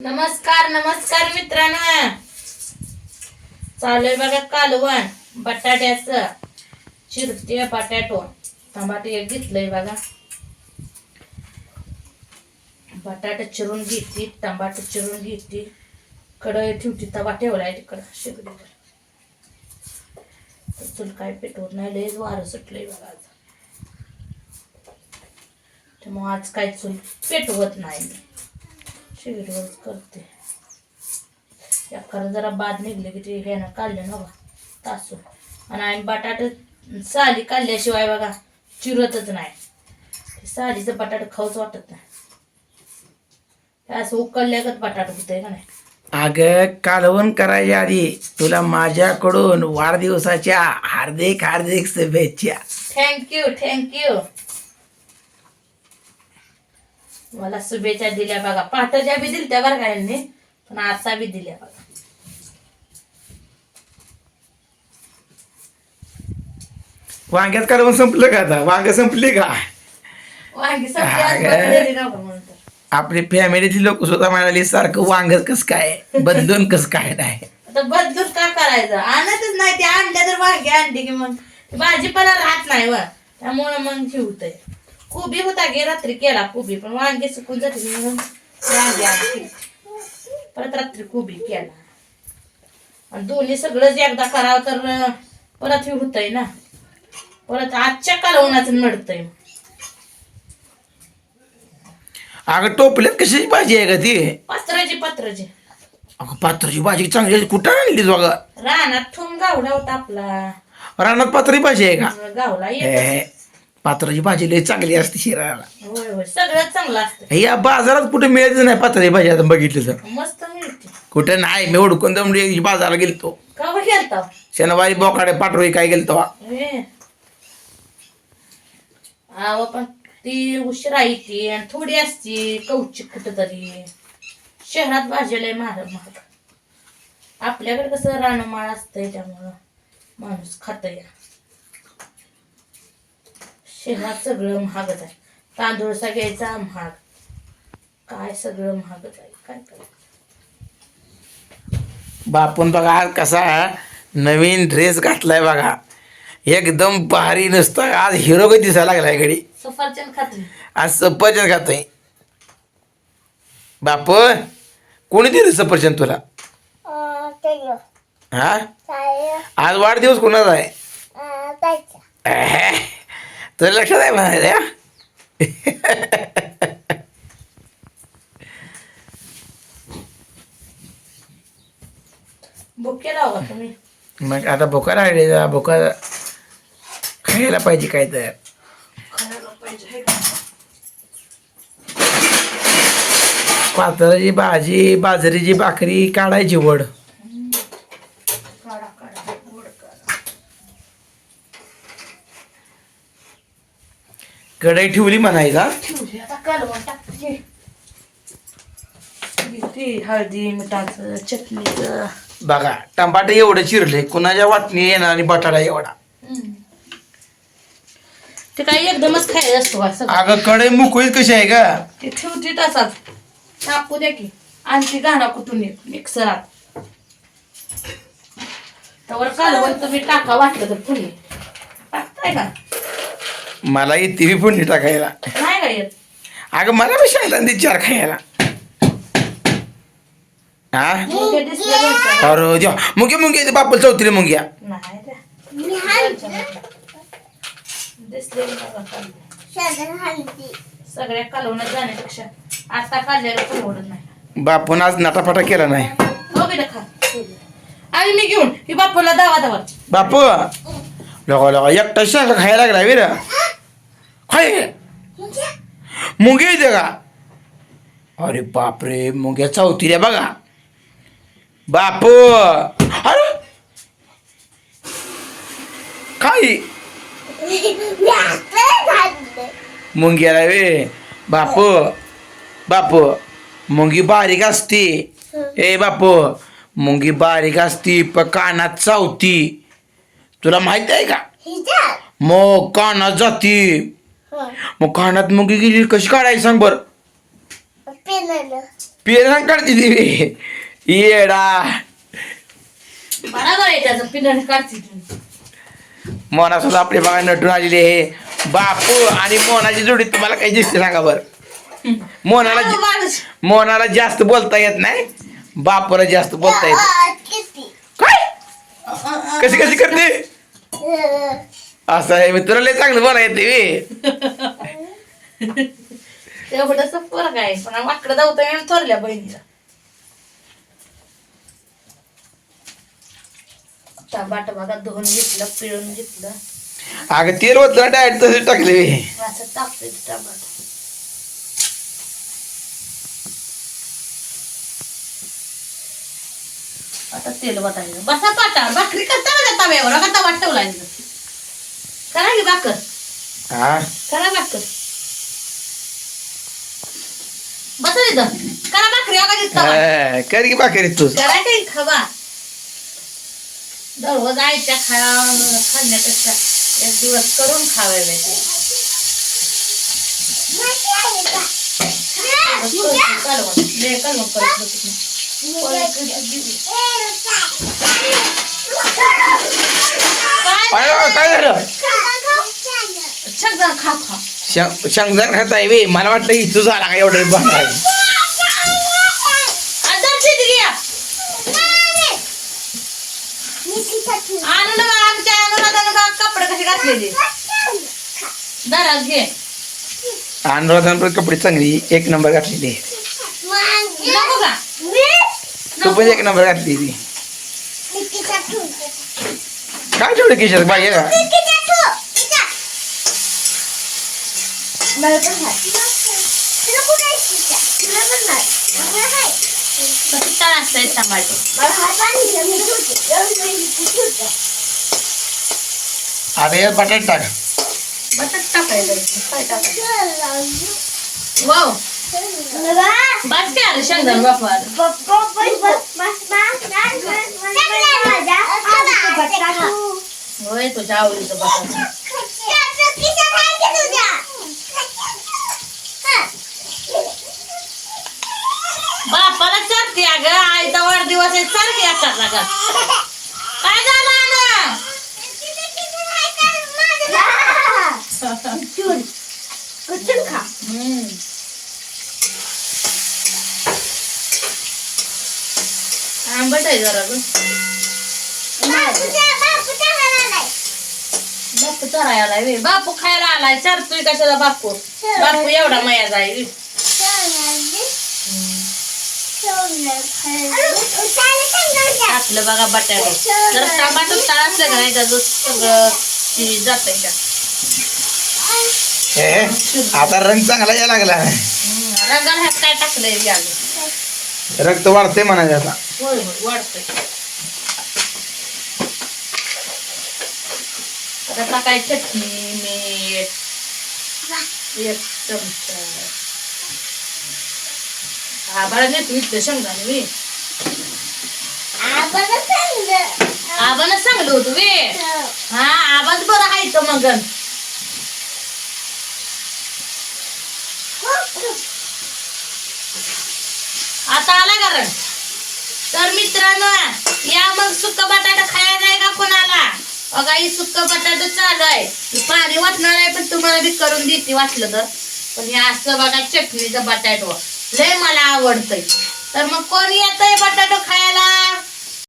नमस्कार नमस्कार मित्रांनो. चालूय बघा कालवण बटाट्याचं चिरते बटाटो. टमाटे एक घेतलंय बघा. बटाटा चिरून घेतली टमाटे चिरून घेतली कढई ठेवती तवा ठेवलाय तिकडं शिकली तर चूल काय पेटवत नाही लयच वारं सुटलंय बघा आज त्यामुळे आज काय चूल पेटवत नाही मी. शेगडीवरच करते. एखादं जरा बाद निघले की ते ह्यानं काढले ना बा तासून आणि आम्ही बटाटे साली काढल्याशिवाय बघा चिरतच नाही. सालीचं बटाटे खाऊच वाटत नाही. असं उकळल्यागत बटाटा होतंय का नाही? अगं कालवण करायच्या आधी तुला माझ्याकडून वाढदिवसाच्या हार्दिक हार्दिक शुभेच्छा. थँक्यू थँक्यू मला शुभेच्छा दिल्या बघा. पहाटच्या बी दिल्या बरं का यांनी. पण आता बी दिल्या बघा. वांग्यात कालवण संपलं का आता? वांग संपली का? वांगी सगळी आज. आपली फॅमिलीची लोक सुद्धा म्हणाली सारखं वांग कस काय? बदलून कस काय नाही? आता बदलून का करायचं? आणतच नाही. ते आणल्या तर वांगी आणली की मग. भाजीपाला राहत नाही व. त्यामुळं मग होतंय. कोबी होता गे रात्री केला कोबी पण वांगी सुकून जाते म्हणून वांगी आणली परत रात्री कोबी केला. आणि दोन्ही सगळंच एकदा करावं तर परत हे होतंय ना. परत आजच्या कालवणाचं नडतंय. अगं टोपल्यात कशाची भाजी आहे का ती? पत्राची पत्राची. अगं पात्राची भाजी चांगली आहे. कुठं आणलीस बघा? रानात ठेवून गावडा होता आपला. रानात पात्राची भाजी आहे का? गावला हे. पात्राची भाजी लई चांगली असते शिरायला. होय होय. चांगलं असतं. या बाजारात कुठे मिळायचं नाही पात्राची भाजी आता बघितलं तर. मस्त मिळते. कुठं नाही मी ओढकून दमडी बाजाराला गेलतो. का बरं गेलता? शनिवारी बोकाडे पाठवई काय गेलतो ए. अहो पण ती उशिरा येते आणि थोडी असती कौचिक कुठं तरी शहरात भाजीला महाग महाग आपल्याकडे कसं रानमाळ असतंय त्यामुळं माणूस खात या शहरात सगळं महागच आहे. तांदूळ सगळ्याचा महाग. काय सगळं महागच आहे? काय करायचं? बापून बघा आज कसा नवीन ड्रेस घातलाय बघा. एकदम भारी नुसतं. आज हिरो काही दिसायला लागलाय घडी सफरचंद खात्री आज सफरचंद खातोय. बाप कोणी दिलं सफरचंद तुला? हा? आज वाढदिवस कोणाचा आहे? तुला लक्षात आहे म्हणायला बुके तुम्ही मग आता भोका राहिले भोका खायला पाहिजे काय तर खायला पाहिजे हे का? पातळाची भाजी बाजरीची भाकरी काढायची वड कढई ठेवली ती हळदी मिठाचं चटणीचं. बघा टमाटे एवढं चिरले कुणाच्या वाटणी येणार आणि बटाटा एवढा. ते काय एकदमच खायचं असतो अगं कढई मुकळीत कशी आहे का ते ठेवते तसाच. टाकू द्या की. आणि ती घाणा कुठून मिक्सरात त्यावर कालवण तुम्ही टाका वाटलं तर पुढे टाकताय का? मला येते नाही का येत? अगं मला बी ती चार खायला. हा? मग ते दिसलं लोणचं. अरे देवा. मुंग्या मुंग्या येते बापल चौथीला मुंग्या. नाही रे. दिसलेली बघा कालवण. सगळ्या कालवण्यात जाण्यापेक्षा आता काढलेलं परवडत नाही. बापून आज नाटाफाटा केला नाही. हो खा. आणि मी घेऊन. ही बापूला दावा दावा. बापू लगा लगा एकटा शांग खायला लागला विर खाय. मुंग्या? येते का? अरे बापरे मुंग्या चौथीला बघा. बापू. अरे. काय? मुंग्याला वे. बापू. बापू. मुंगी बारीक असते. ए बापू. मुंगी बारीक असती पण कानात चावती. तुला माहीत आहे का? मग कानात जाती. मग कानात मुंगी गेली कशी काढायची सांग बर? पिरण काढते ती. येडा. बरोबर आहे त्याचं पिंड काढते तुम्ही मोना सुद्धा आपली बघा नटून आलेली आहे. बापू आणि मोनाची जोडी तुम्हाला काही दिसते सांगा बरं. मोनाला. मोनाला जास्त बोलता येत नाही. बापूला जास्त बोलता येत. काय? कशी कशी करते? असं आहे मी तुला लय चांगलं बोला येते एवढंच फरक आहे पण वाकडं जाऊता थोरल्या बहिणीला. टमाट बघा धुवून घेतलं पिळून घेतलं. अगं तेल होतं डायरेक्ट तसे टाकले असं टाकते टमाट आता तेल वाटायचं बसा पाटावर भाकरी करता त्या तव्यावर? का तवा ठेवला करा की भाकर. हा करा भाकर. बसा तिथं करा भाकरी अगा तिथं तवा. हा, कर की भाकरी तू. करा काही खावा. दररोज आईच्या खा खाण्यापेक्षा एक दिवस करून खावे अरे काय झालं सगळं खा खा शं- खात आहे वे मला वाटलं की तुझा का एवढं बनवाय आता आमच्या कपडे कसे घातलेले घे कपडे चांगली एक नंबर घातलेली आहे. तू पण एक नंबर घातली ती. काय ठेवलं किशोर बाई का कशी आता यात बटाट टाक. बटाट टाकायचं काय टाकायचं? वाव बस काय आलं शेंगदाण बापा होय तुझ्या आवडीचं बटाटा बापाला चालते अगं आईचा वाढदिवस आहे चालते आता लागा काय झालं ना हम्म. आहे जरा ग. बापू चरायला आलाय. बापू खायला आलाय. चरतोय कशाला बापू? बापू एवढा मया जाईल. टाकलं बघा बटाटे. जर टमाटो तळ असलं का नाही त्याचं सगळं जात का? हे, आता रंग चांगला यायला लागला. रंगाला ह्यात काय टाकलंय? यालं रक्त वाढते म्हणायचं आता. होय होय वाढतंय. आता टाकाय चटणी मीठ एक चमचा. हा बरं नेतो इथलं शेंगदाणे मी आबानं सांगलं होतं वे. हा. आवाज बरं हायचं मग आता आला कारण तर मित्रांनो या मग सुक्क बटाटा खायला जाय का कोणाला? अगा ही सुक्क बटाटा चालू आहे. पाणी वाटणार आहे पण तुम्हाला बी करून देते वाटलं तर. पण हे असं बघा चटणीचं बटाटो. लय मला आवडतंय. तर मग कोण येतंय बटाटो खायला?